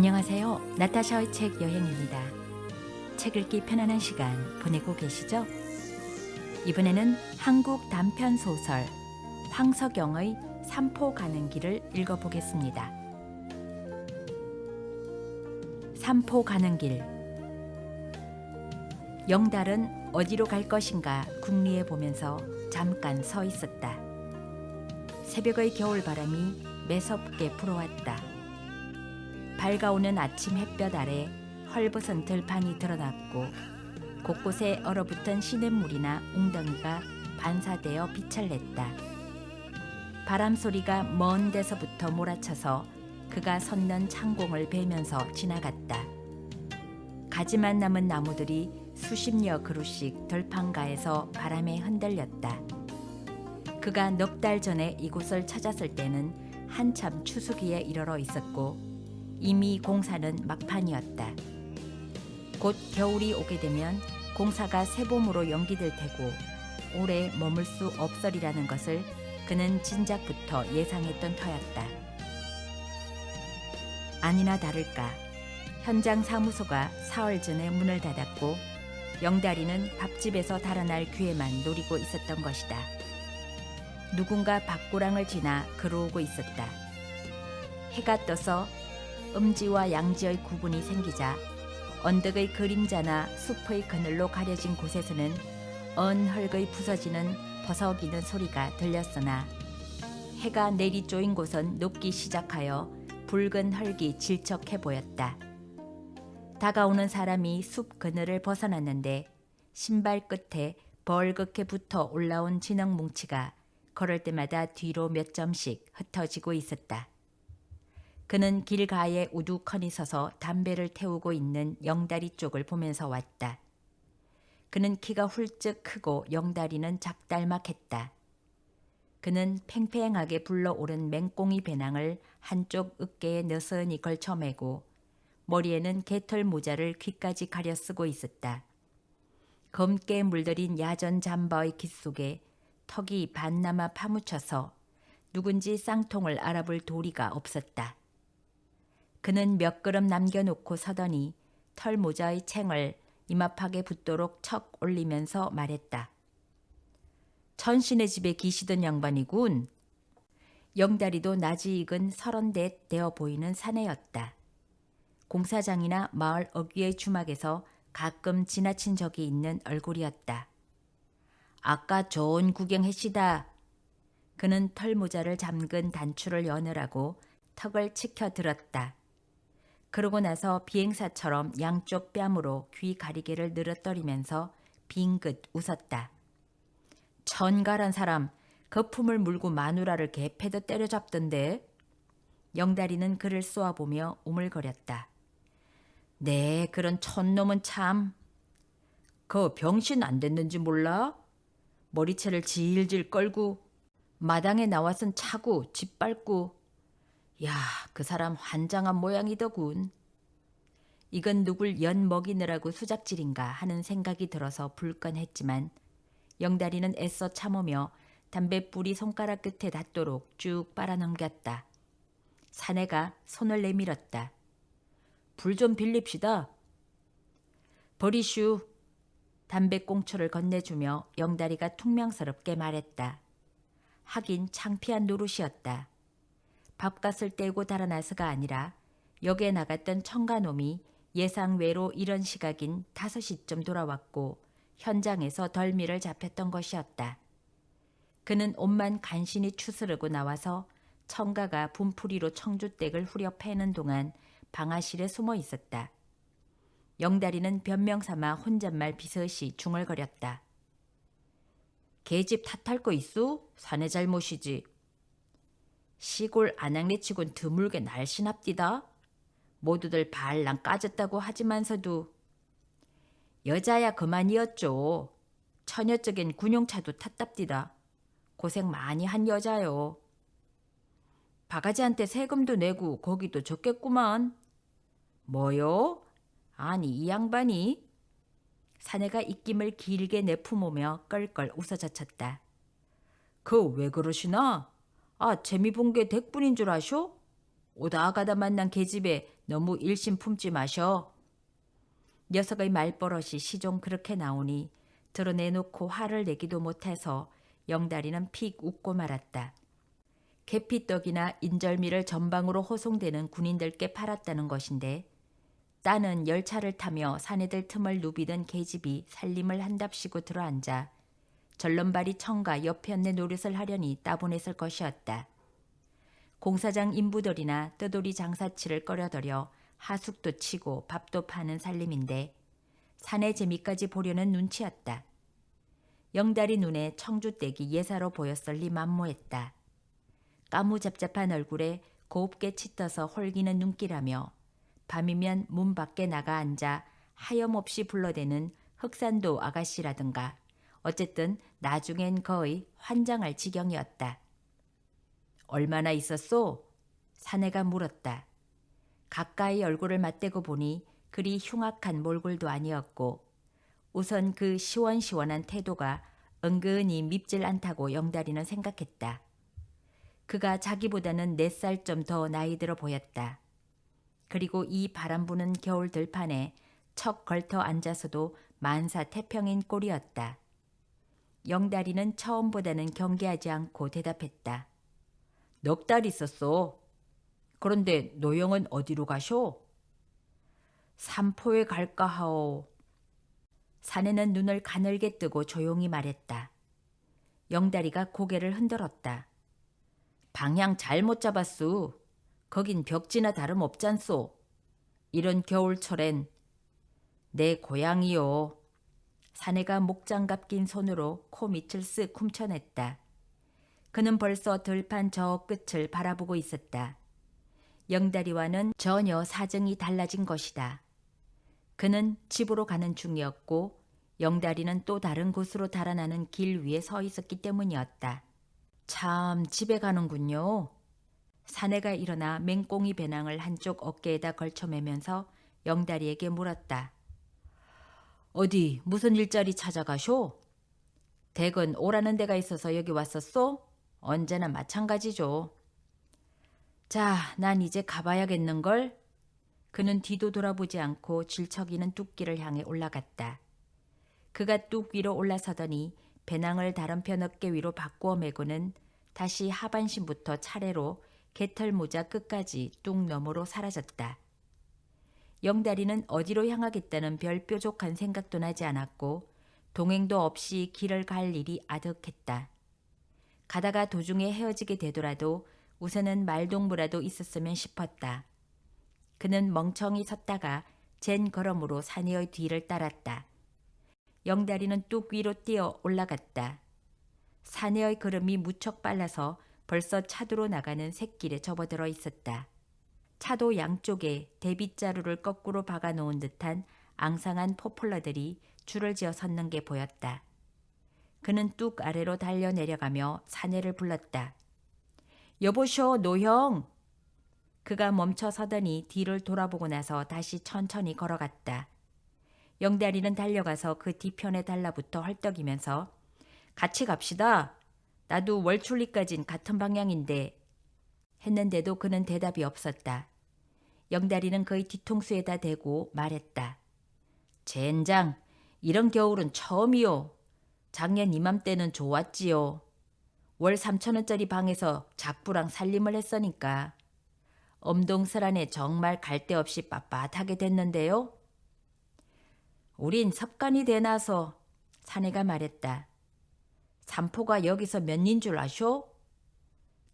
안녕하세요. 나타샤의 책 여행입니다. 책 읽기 편안한 시간 보내고 계시죠? 이번에는 한국 단편 소설 황석영의 삼포 가는 길을 읽어보겠습니다. 삼포 가는 길 영달은 어디로 갈 것인가 궁리해 보면서 잠깐 서 있었다. 새벽의 겨울 바람이 매섭게 불어왔다. 밝아오는 아침 햇볕 아래 헐벗은 들판이 드러났고 곳곳에 얼어붙은 시냇물이나 웅덩이가 반사되어 빛을 냈다. 바람 소리가 먼 데서부터 몰아쳐서 그가 섰는 창공을 베면서 지나갔다. 가지만 남은 나무들이 수십여 그루씩 들판가에서 바람에 흔들렸다. 그가 넉 달 전에 이곳을 찾았을 때는 한참 추수기에 이르러 있었고 이미 공사는 막판이었다. 곧 겨울이 오게 되면 공사가 새봄으로 연기될 테고 오래 머물 수 없으리라는 것을 그는 진작부터 예상했던 터였다. 아니나 다를까 현장 사무소가 사흘 전에 문을 닫았고 영다리는 밥집에서 달아날 기회만 노리고 있었던 것이다. 누군가 밖고랑을 지나 걸어오고 있었다. 해가 떠서 음지와 양지의 구분이 생기자 언덕의 그림자나 숲의 그늘로 가려진 곳에서는 언헐거이 부서지는 버석이는 소리가 들렸으나 해가 내리 쪼인 곳은 녹기 시작하여 붉은 흙이 질척해 보였다. 다가오는 사람이 숲 그늘을 벗어났는데 신발 끝에 벌겋게 붙어 올라온 진흙 뭉치가 걸을 때마다 뒤로 몇 점씩 흩어지고 있었다. 그는 길가에 우두커니 서서 담배를 태우고 있는 영다리 쪽을 보면서 왔다. 그는 키가 훌쩍 크고 영다리는 작달막했다. 그는 팽팽하게 불러오른 맹꽁이 배낭을 한쪽 어깨에 느슨히 걸쳐 매고 머리에는 개털 모자를 귀까지 가려 쓰고 있었다. 검게 물들인 야전 잠바의 깃 속에 턱이 반나마 파묻혀서 누군지 쌍통을 알아볼 도리가 없었다. 그는 몇 걸음 남겨놓고 서더니 털 모자의 챙을 이마팍에 붙도록 척 올리면서 말했다. 천신의 집에 기시던 양반이군. 영다리도 나지 익은 서른댓 되어 보이는 사내였다. 공사장이나 마을 어귀의 주막에서 가끔 지나친 적이 있는 얼굴이었다. 아까 좋은 구경했시다. 그는 털모자를 잠근 단추를 여느라고 턱을 치켜 들었다. 그러고 나서 비행사처럼 양쪽 뺨으로 귀 가리개를 늘어뜨리면서 빙긋 웃었다. 천가란 사람 거품을 물고 마누라를 개패도 때려잡던데. 영다리는 그를 쏘아보며 우물거렸다. 네, 그런 촌놈은 참. 그 병신 안 됐는지 몰라? 머리채를 질질 끌고 마당에 나와선 차고 짓밟고 야, 그 사람 환장한 모양이더군. 이건 누굴 연 먹이느라고 수작질인가 하는 생각이 들어서 불건했지만 영다리는 애써 참으며 담뱃불이 손가락 끝에 닿도록 쭉 빨아넘겼다. 사내가 손을 내밀었다. 불 좀 빌립시다. 버리슈. 담배꽁초를 건네주며 영다리가 퉁명스럽게 말했다. 하긴 창피한 노릇이었다. 밥값을 떼고 달아나서가 아니라 역에 나갔던 청가놈이 예상 외로 이런 시각인 5시쯤 돌아왔고 현장에서 덜미를 잡혔던 것이었다. 그는 옷만 간신히 추스르고 나와서 청가가 분풀이로 청주댁을 후려 패는 동안 방아실에 숨어 있었다. 영다리는 변명 삼아 혼잣말 비서시 중얼거렸다. 개집 탓할 거 있어? 사내 잘못이지. 시골 안양내치곤 드물게 날씬합디다. 모두들 발랑 까졌다고 하지만서도 여자야 그만이었죠. 처녀 쪽엔 군용차도 탔답디다. 고생 많이 한 여자요. 바가지한테 세금도 내고 거기도 줬겠구만. 뭐요? 아니 이 양반이 사내가 입김을 길게 내품으며 껄껄 웃어젖혔다. 그 왜 그러시나? 아 재미 본게 댁뿐인 줄 아쇼? 오다 가다 만난 계집에 너무 일심 품지 마셔. 녀석의 말버릇이 시종 그렇게 나오니 드러내놓고 화를 내기도 못해서 영다리는 픽 웃고 말았다. 계피떡이나 인절미를 전방으로 호송되는 군인들께 팔았다는 것인데 따는 열차를 타며 사내들 틈을 누비던 계집이 살림을 한답시고 들어앉아 전런발이 청가 옆편내 노릇을 하려니 따분했을 것이었다. 공사장 인부들이나 뜨돌이 장사치를 꺼려들여 하숙도 치고 밥도 파는 살림인데 사내 재미까지 보려는 눈치였다. 영다리 눈에 청주댁이 예사로 보였을리 만무했다. 까무잡잡한 얼굴에 곱게 짙어서 홀기는 눈길하며 밤이면 문 밖에 나가 앉아 하염없이 불러대는 흑산도 아가씨라든가 어쨌든 나중엔 거의 환장할 지경이었다. 얼마나 있었소? 사내가 물었다. 가까이 얼굴을 맞대고 보니 그리 흉악한 몰골도 아니었고 우선 그 시원시원한 태도가 은근히 밉질 않다고 영다리는 생각했다. 그가 자기보다는 네 살 좀 더 나이 들어 보였다. 그리고 이 바람 부는 겨울 들판에 척 걸터 앉아서도 만사 태평인 꼴이었다. 영다리는 처음보다는 경계하지 않고 대답했다. 넉 달 있었소. 그런데 노영은 어디로 가쇼? 삼포에 갈까 하오. 사내는 눈을 가늘게 뜨고 조용히 말했다. 영다리가 고개를 흔들었다. 방향 잘못 잡았수. 거긴 벽지나 다름없잖소. 이런 겨울철엔 내 고향이요. 사내가 목장갑 낀 손으로 코 밑을 쓱 훔쳐냈다. 그는 벌써 들판 저 끝을 바라보고 있었다. 영다리와는 전혀 사정이 달라진 것이다. 그는 집으로 가는 중이었고 영다리는 또 다른 곳으로 달아나는 길 위에 서 있었기 때문이었다. 참 집에 가는군요. 사내가 일어나 맹꽁이 배낭을 한쪽 어깨에다 걸쳐매면서 영다리에게 물었다. 어디 무슨 일자리 찾아가쇼? 댁은 오라는 데가 있어서 여기 왔었소? 언제나 마찬가지죠. 자, 난 이제 가봐야겠는걸? 그는 뒤도 돌아보지 않고 질척이는 뚝길을 향해 올라갔다. 그가 뚝 위로 올라서더니 배낭을 다른 편 어깨 위로 바꾸어 메고는 다시 하반신부터 차례로 개털 모자 끝까지 뚝 너머로 사라졌다. 영다리는 어디로 향하겠다는 별 뾰족한 생각도 나지 않았고 동행도 없이 길을 갈 일이 아득했다. 가다가 도중에 헤어지게 되더라도 우선은 말동무라도 있었으면 싶었다. 그는 멍청이 섰다가 젠 걸음으로 사내의 뒤를 따랐다. 영다리는 뚝 위로 뛰어 올라갔다. 사내의 걸음이 무척 빨라서 벌써 차도로 나가는 샛길에 접어들어 있었다. 차도 양쪽에 대빗자루를 거꾸로 박아 놓은 듯한 앙상한 포플러들이 줄을 지어 섰는 게 보였다. 그는 뚝 아래로 달려 내려가며 사내를 불렀다. 여보쇼, 노형! 그가 멈춰 서더니 뒤를 돌아보고 나서 다시 천천히 걸어갔다. 영다리는 달려가서 그 뒤편에 달라붙어 헐떡이면서 같이 갑시다. 나도 월출리까진 같은 방향인데 했는데도 그는 대답이 없었다. 영다리는 그의 뒤통수에다 대고 말했다. 젠장, 이런 겨울은 처음이요. 작년 이맘때는 좋았지요. 월 3천원짜리 방에서 작부랑 살림을 했으니까. 엄동설안에 정말 갈 데 없이 빳빳하게 됐는데요. 우린 섭간이 되나서 사내가 말했다. 삼포가 여기서 몇린줄 아쇼?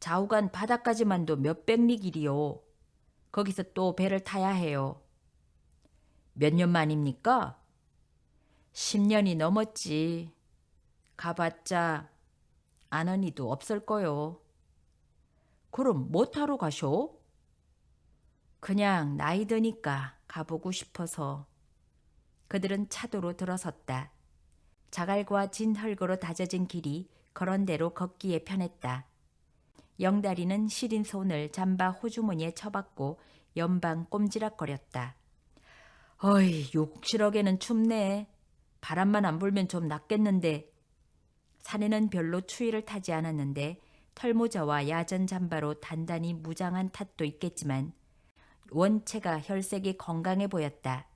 좌우간 바다까지만도 몇백 리 길이요. 거기서 또 배를 타야 해요. 몇 년 만입니까? 10년이 넘었지. 가봤자 아너니도 없을 거요. 그럼 뭐 타러 가쇼? 그냥 나이 드니까 가보고 싶어서. 그들은 차도로 들어섰다. 자갈과 진 흙으로 다져진 길이 그런 대로 걷기에 편했다. 영다리는 시린 손을 잠바 호주머니에 쳐박고 연방 꼼지락거렸다. 어이, 욕실어게는 춥네. 바람만 안 불면 좀 낫겠는데. 사내는 별로 추위를 타지 않았는데 털모자와 야전 잠바로 단단히 무장한 탓도 있겠지만 원체가 혈색이 건강해 보였다.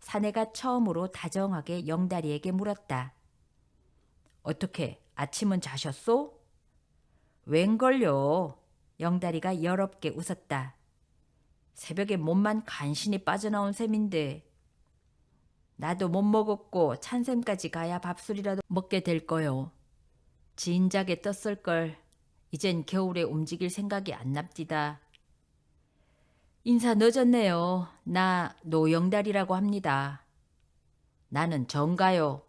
사내가 처음으로 다정하게 영다리에게 물었다. 어떻게 아침은 자셨소? 웬걸요? 영다리가 여롭게 웃었다. 새벽에 몸만 간신히 빠져나온 셈인데 나도 못 먹었고 찬샘까지 가야 밥술이라도 먹게 될 거요. 진작에 떴을 걸. 이젠 겨울에 움직일 생각이 안 납디다. 인사 늦었네요. 나 노영달이라고 합니다. 나는 정가요.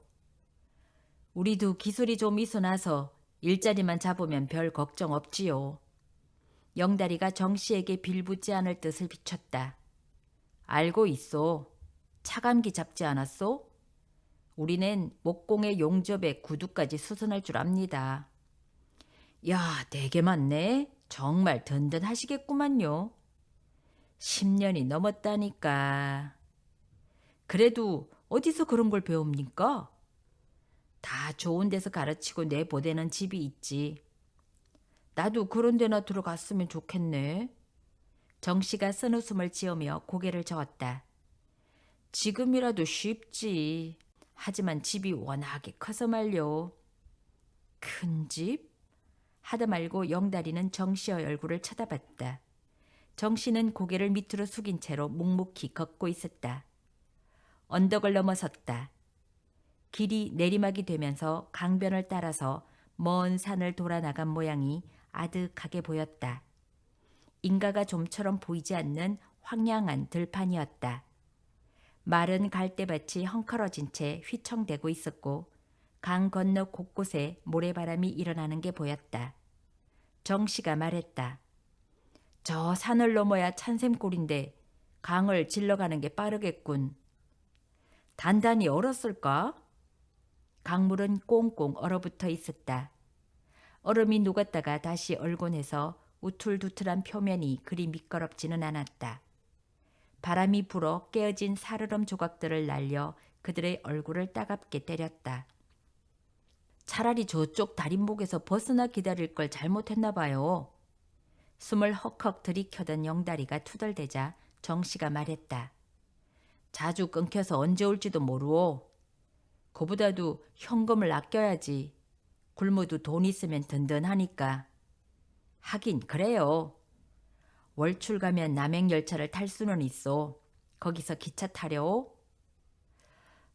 우리도 기술이 좀 있어나서 일자리만 잡으면 별 걱정 없지요. 영다리가 정씨에게 빌붙지 않을 뜻을 비췄다. 알고 있어. 차감기 잡지 않았소? 우리는 목공의 용접에 구두까지 수선할 줄 압니다. 야, 되게 많네. 정말 든든하시겠구만요. 10년이 넘었다니까. 그래도 어디서 그런 걸 배웁니까? 다 좋은 데서 가르치고 내보내는 집이 있지. 나도 그런 데나 들어갔으면 좋겠네. 정 씨가 쓴 웃음을 지으며 고개를 저었다. 지금이라도 쉽지. 하지만 집이 워낙에 커서 말요. 큰 집? 하다 말고 영다리는 정 씨의 얼굴을 쳐다봤다. 정 씨는 고개를 밑으로 숙인 채로 묵묵히 걷고 있었다. 언덕을 넘어섰다. 길이 내리막이 되면서 강변을 따라서 먼 산을 돌아 나간 모양이 아득하게 보였다. 인가가 좀처럼 보이지 않는 황량한 들판이었다. 마른 갈대밭이 헝클어진 채 휘청대고 있었고 강 건너 곳곳에 모래바람이 일어나는 게 보였다. 정 씨가 말했다. 저 산을 넘어야 찬샘골인데 강을 질러가는 게 빠르겠군. 단단히 얼었을까? 강물은 꽁꽁 얼어붙어 있었다. 얼음이 녹았다가 다시 얼곤 해서 우툴두툴한 표면이 그리 미끄럽지는 않았다. 바람이 불어 깨어진 사르름 조각들을 날려 그들의 얼굴을 따갑게 때렸다. 차라리 저쪽 다림목에서 벗어나 기다릴 걸 잘못했나 봐요. 숨을 헉헉 들이켜던 영다리가 투덜대자 정씨가 말했다. 자주 끊겨서 언제 올지도 모르오. 그보다도 현금을 아껴야지. 굶어도 돈 있으면 든든하니까. 하긴 그래요. 월출 가면 남행열차를 탈 수는 있어. 거기서 기차 타려?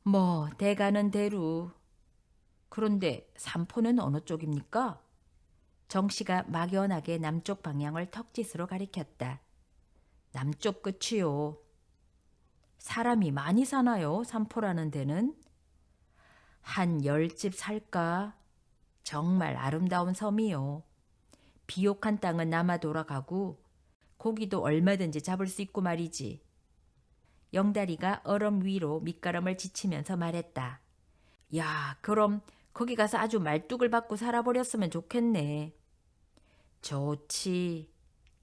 뭐 대가는 대루. 그런데 삼포는 어느 쪽입니까? 정 씨가 막연하게 남쪽 방향을 턱짓으로 가리켰다. 남쪽 끝이요. 사람이 많이 사나요? 삼포라는 데는? 한 열 집 살까? 정말 아름다운 섬이요. 비옥한 땅은 남아 돌아가고 고기도 얼마든지 잡을 수 있고 말이지. 영다리가 얼음 위로 밑가람을 지치면서 말했다. 야, 그럼 거기 가서 아주 말뚝을 받고 살아버렸으면 좋겠네. 좋지.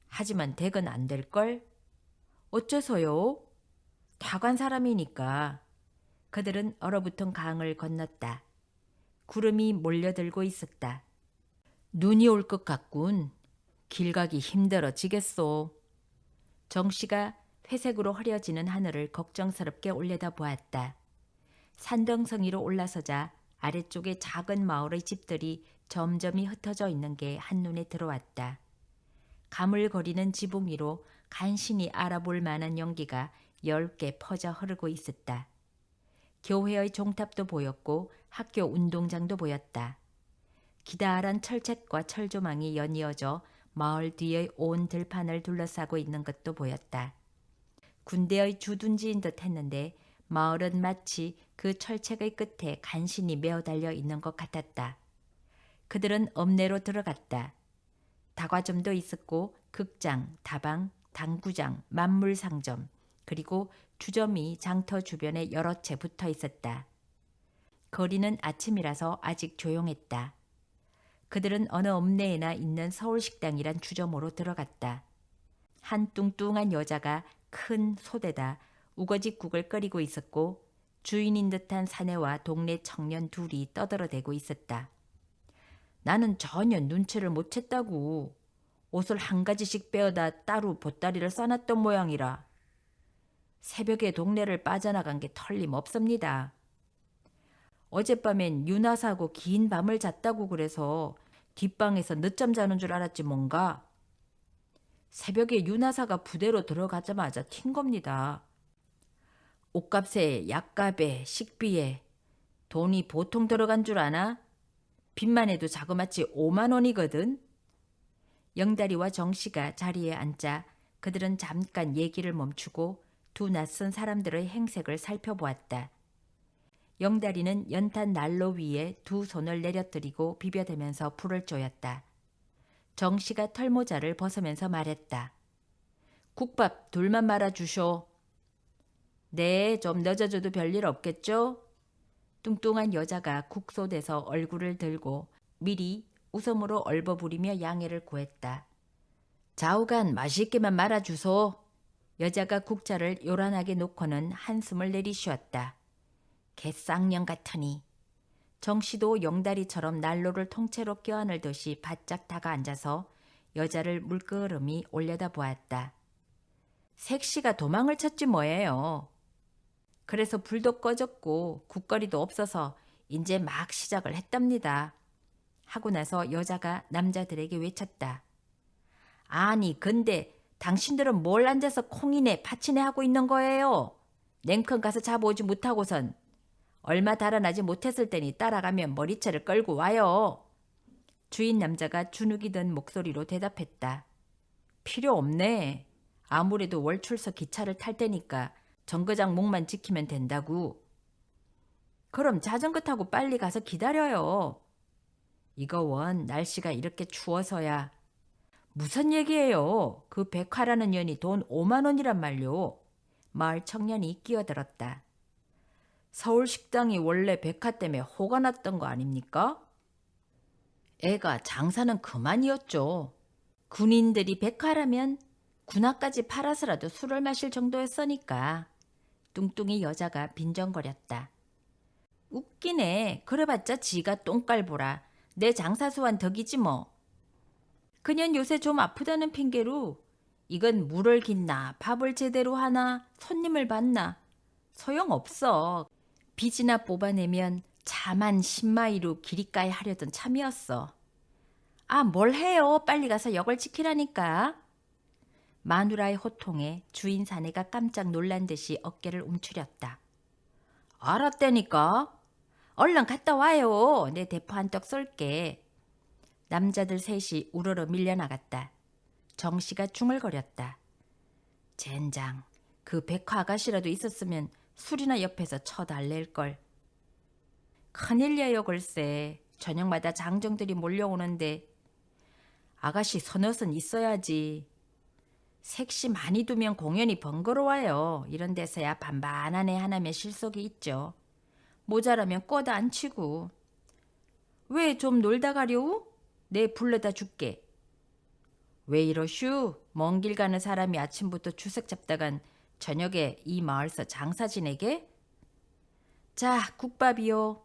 하지만 댁은 안 될걸? 어째서요? 다 간 사람이니까. 그들은 얼어붙은 강을 건넜다. 구름이 몰려들고 있었다. 눈이 올 것 같군. 길 가기 힘들어지겠소. 정 씨가 회색으로 흐려지는 하늘을 걱정스럽게 올려다 보았다. 산등성이로 올라서자 아래쪽에 작은 마을의 집들이 점점이 흩어져 있는 게 한눈에 들어왔다. 가물거리는 지붕 위로 간신히 알아볼 만한 연기가 넓게 퍼져 흐르고 있었다. 교회의 종탑도 보였고 학교 운동장도 보였다. 기다란 철책과 철조망이 연이어져 마을 뒤의 온 들판을 둘러싸고 있는 것도 보였다. 군대의 주둔지인 듯 했는데 마을은 마치 그 철책의 끝에 간신히 메어 달려 있는 것 같았다. 그들은 읍내로 들어갔다. 다과점도 있었고 극장, 다방, 당구장, 만물상점, 그리고 주점이 장터 주변에 여러 채 붙어 있었다. 거리는 아침이라서 아직 조용했다. 그들은 어느 읍내에나 있는 서울식당이란 주점으로 들어갔다. 한 뚱뚱한 여자가 큰 솥에다 우거지국을 끓이고 있었고 주인인 듯한 사내와 동네 청년 둘이 떠들어대고 있었다. 나는 전혀 눈치를 못 챘다고. 옷을 한 가지씩 빼어다 따로 보따리를 싸놨던 모양이라 새벽에 동네를 빠져나간 게 털림없습니다. 어젯밤엔 유나사하고 긴 밤을 잤다고 그래서 뒷방에서 늦잠 자는 줄 알았지 뭔가. 새벽에 유나사가 부대로 들어가자마자 튄 겁니다. 옷값에 약값에 식비에 돈이 보통 들어간 줄 아나? 빚만 해도 자그마치 5만 원이거든. 영다리와 정씨가 자리에 앉자 그들은 잠깐 얘기를 멈추고 두 낯선 사람들의 행색을 살펴보았다. 영다리는 연탄 난로 위에 두 손을 내려뜨리고 비벼대면서 불을 쪼였다. 정 씨가 털모자를 벗으면서 말했다. 국밥 둘만 말아주쇼. 네, 좀 늦어져도 별일 없겠죠? 뚱뚱한 여자가 국소대서 얼굴을 들고 미리 웃음으로 얼버무리며 양해를 구했다. 좌우간 맛있게만 말아주소. 여자가 국자를 요란하게 놓고는 한숨을 내리쉬었다. 개쌍년 같으니. 정씨도 영다리처럼 난로를 통째로 껴안을 듯이 바짝 다가 앉아서 여자를 물끄러미 올려다보았다. 색시가 도망을 쳤지 뭐예요. 그래서 불도 꺼졌고 국거리도 없어서 이제 막 시작을 했답니다. 하고 나서 여자가 남자들에게 외쳤다. 아니 근데 당신들은 뭘 앉아서 콩이네 파치네 하고 있는 거예요? 냉큼 가서 잡아오지 못하고선 얼마 달아나지 못했을 때니 따라가면 머리채를 끌고 와요. 주인 남자가 주눅이 든 목소리로 대답했다. 필요 없네. 아무래도 월출서 기차를 탈 테니까 정거장 목만 지키면 된다고. 그럼 자전거 타고 빨리 가서 기다려요. 이거 원 날씨가 이렇게 추워서야. 무슨 얘기예요? 그 백화라는 년이 돈 5만 원이란 말요. 마을 청년이 끼어들었다. 서울 식당이 원래 백화 때문에 호가 났던 거 아닙니까? 애가 장사는 그만이었죠. 군인들이 백화라면 군화까지 팔아서라도 술을 마실 정도였으니까. 뚱뚱이 여자가 빈정거렸다. 웃기네. 그래봤자 지가 똥깔 보라. 내 장사수완 덕이지 뭐. 그년 요새 좀 아프다는 핑계로 이건 물을 긴나 밥을 제대로 하나 손님을 받나 소용없어. 빚이나 뽑아내면 자만 10마이로 길이가에 하려던 참이었어. 아, 뭘 해요? 빨리 가서 역을 지키라니까. 마누라의 호통에 주인 사내가 깜짝 놀란 듯이 어깨를 움츠렸다. 알았다니까. 얼른 갔다 와요. 내 대포 한 떡 쏠게. 남자들 셋이 우르르 밀려나갔다. 정 씨가 중얼거렸다. 젠장, 그 백화 아가씨라도 있었으면 술이나 옆에서 쳐달랠 걸. 큰일이에요 글쎄. 저녁마다 장정들이 몰려오는데 아가씨 서너은 있어야지. 색시 많이 두면 공연이 번거로워요. 이런 데서야 반반한 애 하나면 실속이 있죠. 모자라면 꺼다 안 치고. 왜 좀 놀다 가려우? 내 불러다 줄게. 왜 이러슈? 먼 길 가는 사람이 아침부터 주색 잡다간 저녁에 이 마을서 장사 지내게? 자, 국밥이요.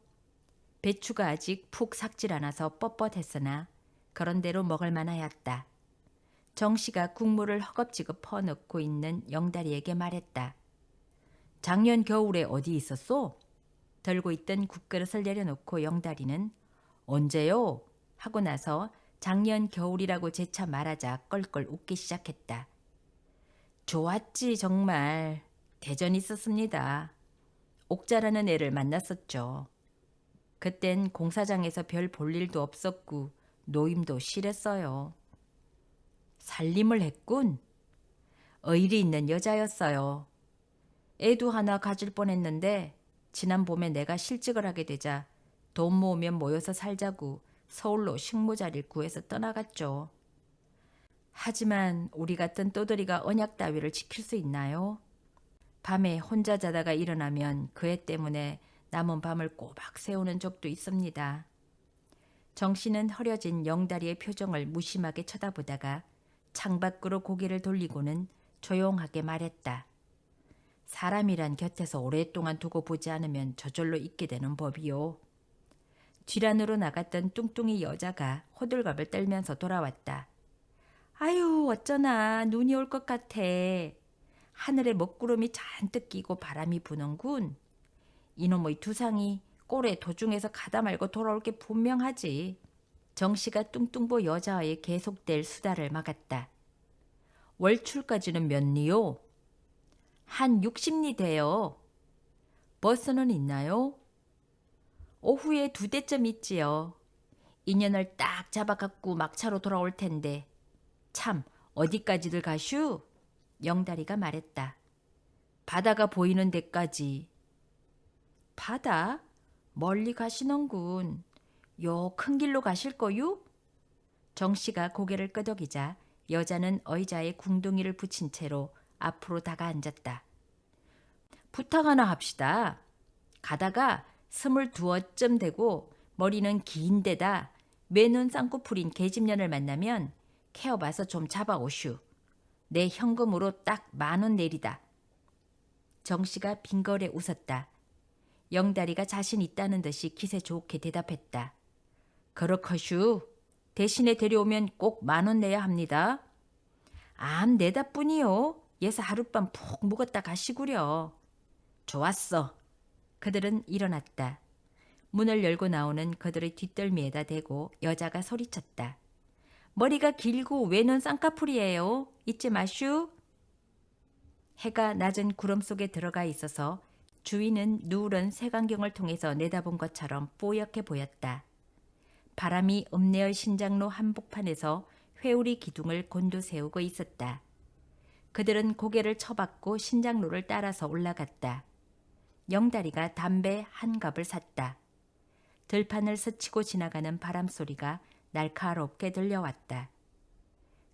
배추가 아직 푹 삭질 않아서 뻣뻣했으나 그런대로 먹을 만하였다. 정 씨가 국물을 허겁지겁 퍼넣고 있는 영다리에게 말했다. 작년 겨울에 어디 있었소? 들고 있던 국그릇을 내려놓고 영다리는 언제요? 하고 나서 작년 겨울이라고 재차 말하자 껄껄 웃기 시작했다. 좋았지 정말. 대전 있었습니다. 옥자라는 애를 만났었죠. 그땐 공사장에서 별 볼 일도 없었고 노임도 실했어요. 살림을 했군. 의리 있는 여자였어요. 애도 하나 가질 뻔했는데 지난 봄에 내가 실직을 하게 되자 돈 모으면 모여서 살자고 서울로 식모자리를 구해서 떠나갔죠. 하지만 우리 같은 또들이가 언약 따위를 지킬 수 있나요? 밤에 혼자 자다가 일어나면 그애 때문에 남은 밤을 꼬박 세우는 적도 있습니다. 정 씨는 허려진 영다리의 표정을 무심하게 쳐다보다가 창밖으로 고개를 돌리고는 조용하게 말했다. 사람이란 곁에서 오랫동안 두고 보지 않으면 저절로 잊게 되는 법이요. 뒤란으로 나갔던 뚱뚱이 여자가 호들갑을 떨면서 돌아왔다. 아유, 어쩌나 눈이 올 것 같아. 하늘에 먹구름이 잔뜩 끼고 바람이 부는군. 이놈의 두상이 꼴에 도중에서 가다 말고 돌아올 게 분명하지. 정 씨가 뚱뚱보 여자의 계속될 수다를 막았다. 월출까지는 몇 리요? 한 60리 돼요. 버스는 있나요? 오후에 두 대쯤 있지요. 인연을 딱 잡아갖고 막차로 돌아올 텐데. 참, 어디까지들 가슈? 영다리가 말했다. 바다가 보이는 데까지. 바다? 멀리 가시는군. 요 큰 길로 가실 거유? 정 씨가 고개를 끄덕이자 여자는 의자에 궁둥이를 붙인 채로 앞으로 다가 앉았다. 부탁 하나 합시다. 가다가 스물두어쯤 되고 머리는 긴 데다 매눈 쌍꺼풀인 계집년을 만나면 케어봐서 좀 잡아오슈. 내 현금으로 딱 만 원 내리다. 정 씨가 빙거래 웃었다. 영다리가 자신 있다는 듯이 기세 좋게 대답했다. 그렇거슈. 대신에 데려오면 꼭 만 원 내야 합니다. 암 내다뿐이요. 예사 하룻밤 푹 묵었다 가시구려. 좋았어. 그들은 일어났다. 문을 열고 나오는 그들의 뒷덜미에다 대고 여자가 소리쳤다. 머리가 길고 외눈 쌍꺼풀이에요. 잊지 마슈. 해가 낮은 구름 속에 들어가 있어서 주위는 누런 색안경을 통해서 내다본 것처럼 뽀얗게 보였다. 바람이 읍내의 신장로 한복판에서 회오리 기둥을 곤두세우고 있었다. 그들은 고개를 쳐박고 신장로를 따라서 올라갔다. 영다리가 담배 한 갑을 샀다. 들판을 스치고 지나가는 바람 소리가 날카롭게 들려왔다.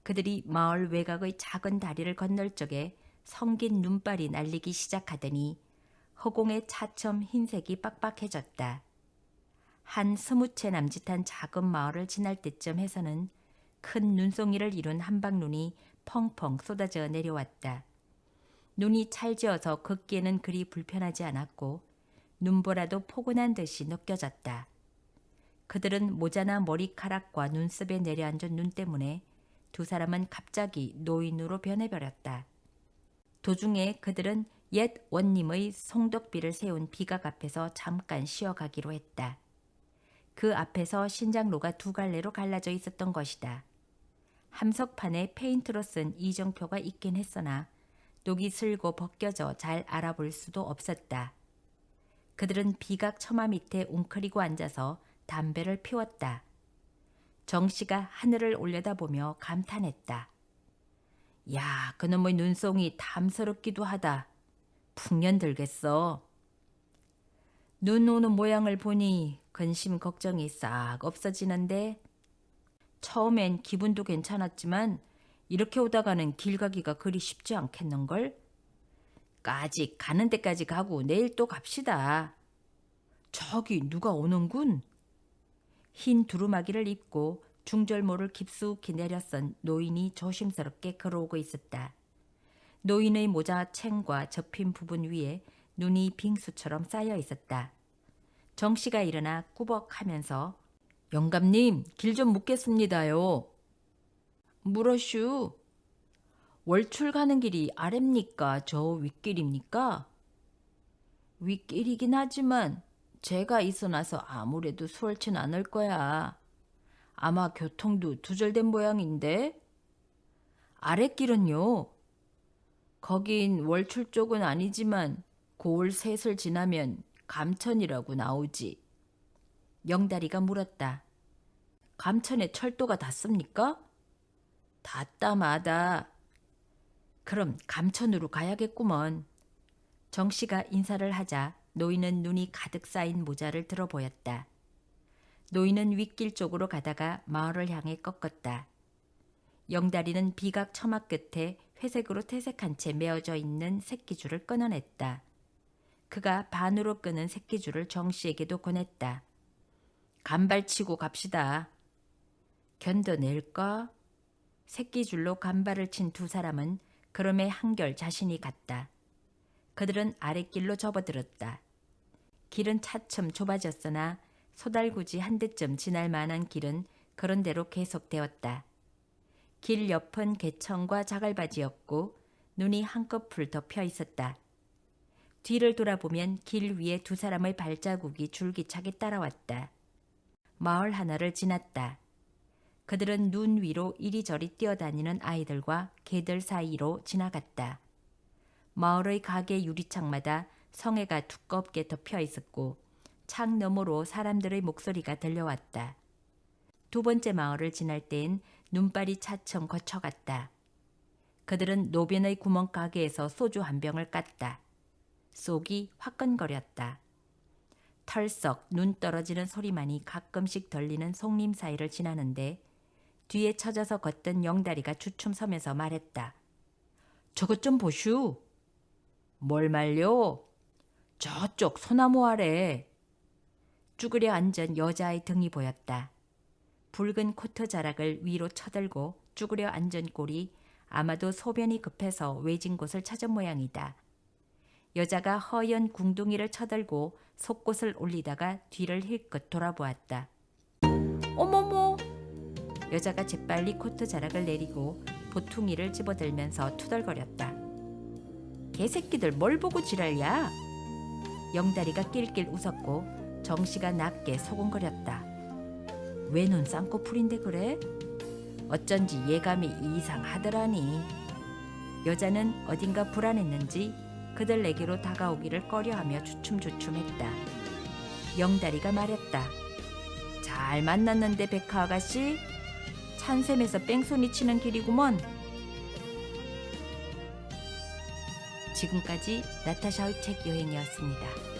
그들이 마을 외곽의 작은 다리를 건널 적에 성긴 눈발이 날리기 시작하더니 허공에 차츰 흰색이 빡빡해졌다. 한 스무 채 남짓한 작은 마을을 지날 때쯤 해서는 큰 눈송이를 이룬 한방눈이 펑펑 쏟아져 내려왔다. 눈이 찰지어서 걷기에는 그리 불편하지 않았고 눈보라도 포근한 듯이 느껴졌다. 그들은 모자나 머리카락과 눈썹에 내려앉은 눈 때문에 두 사람은 갑자기 노인으로 변해버렸다. 도중에 그들은 옛 원님의 송덕비를 세운 비각 앞에서 잠깐 쉬어가기로 했다. 그 앞에서 신장로가 두 갈래로 갈라져 있었던 것이다. 함석판에 페인트로 쓴 이정표가 있긴 했으나 녹이 슬고 벗겨져 잘 알아볼 수도 없었다. 그들은 비각 처마 밑에 웅크리고 앉아서 담배를 피웠다. 정 씨가 하늘을 올려다보며 감탄했다. 야, 그놈의 눈송이 탐스럽기도 하다. 풍년 들겠어. 눈 오는 모양을 보니 근심 걱정이 싹 없어지는데 처음엔 기분도 괜찮았지만 이렇게 오다가는 길 가기가 그리 쉽지 않겠는걸? 까짓 가는 데까지 가고 내일 또 갑시다. 저기 누가 오는군? 흰 두루마기를 입고 중절모를 깊숙이 내려선 노인이 조심스럽게 걸어오고 있었다. 노인의 모자 챙과 접힌 부분 위에 눈이 빙수처럼 쌓여 있었다. 정 씨가 일어나 꾸벅하면서 영감님 길 좀 묻겠습니다요. 물어슈. 월출 가는 길이 아랩니까 저 윗길입니까? 윗길이긴 하지만 제가 있어 나서 아무래도 수월치 않을 거야. 아마 교통도 두절된 모양인데. 아랫길은요. 거긴 월출 쪽은 아니지만 고을 셋을 지나면 감천이라고 나오지. 영다리가 물었다. 감천에 철도가 닿습니까? 닿다 마다. 그럼 감천으로 가야겠구먼. 정 씨가 인사를 하자 노인은 눈이 가득 쌓인 모자를 들어 보였다. 노인은 윗길 쪽으로 가다가 마을을 향해 꺾었다. 영다리는 비각 처마 끝에 회색으로 퇴색한 채 메어져 있는 새끼줄을 끊어냈다. 그가 반으로 끄는 새끼줄을 정 씨에게도 권했다. 간발치고 갑시다. 견뎌낼까? 새끼줄로 간발을 친 두 사람은 그럼에 한결 자신이 갔다. 그들은 아랫길로 접어들었다. 길은 차츰 좁아졌으나 소달구지 한 대쯤 지날 만한 길은 그런 대로 계속되었다. 길 옆은 개천과 자갈바지였고 눈이 한꺼풀 덮여 있었다. 뒤를 돌아보면 길 위에 두 사람의 발자국이 줄기차게 따라왔다. 마을 하나를 지났다. 그들은 눈 위로 이리저리 뛰어다니는 아이들과 개들 사이로 지나갔다. 마을의 가게 유리창마다 성에가 두껍게 덮여 있었고 창 너머로 사람들의 목소리가 들려왔다. 두 번째 마을을 지날 땐 눈발이 차츰 거쳐갔다. 그들은 노변의 구멍가게에서 소주 한 병을 깠다. 속이 화끈거렸다. 털썩 눈 떨어지는 소리만이 가끔씩 들리는 송림 사이를 지나는데 뒤에 처져서 걷던 영다리가 주춤 서면서 말했다. 저것 좀 보슈. 뭘 말려? 저쪽 소나무 아래. 쭈그려 앉은 여자의 등이 보였다. 붉은 코트 자락을 위로 쳐들고 쭈그려 앉은 꼴이 아마도 소변이 급해서 외진 곳을 찾은 모양이다. 여자가 허연 궁둥이를 쳐들고 속옷을 올리다가 뒤를 힐끗 돌아보았다. 어머머! 여자가 재빨리 코트 자락을 내리고 보퉁이를 집어들면서 투덜거렸다. 개새끼들 뭘 보고 지랄야? 영다리가 낄낄 웃었고 정씨가 낮게 소곤거렸다. 왜 눈 쌍꺼풀인데 그래? 어쩐지 예감이 이상하더라니. 여자는 어딘가 불안했는지 그들에게로 다가오기를 꺼려하며 주춤주춤했다. 영다리가 말했다. 잘 만났는데 백화 아가씨? 찬샘에서 뺑소니 치는 길이구먼. 지금까지 나타샤의 책 여행이었습니다.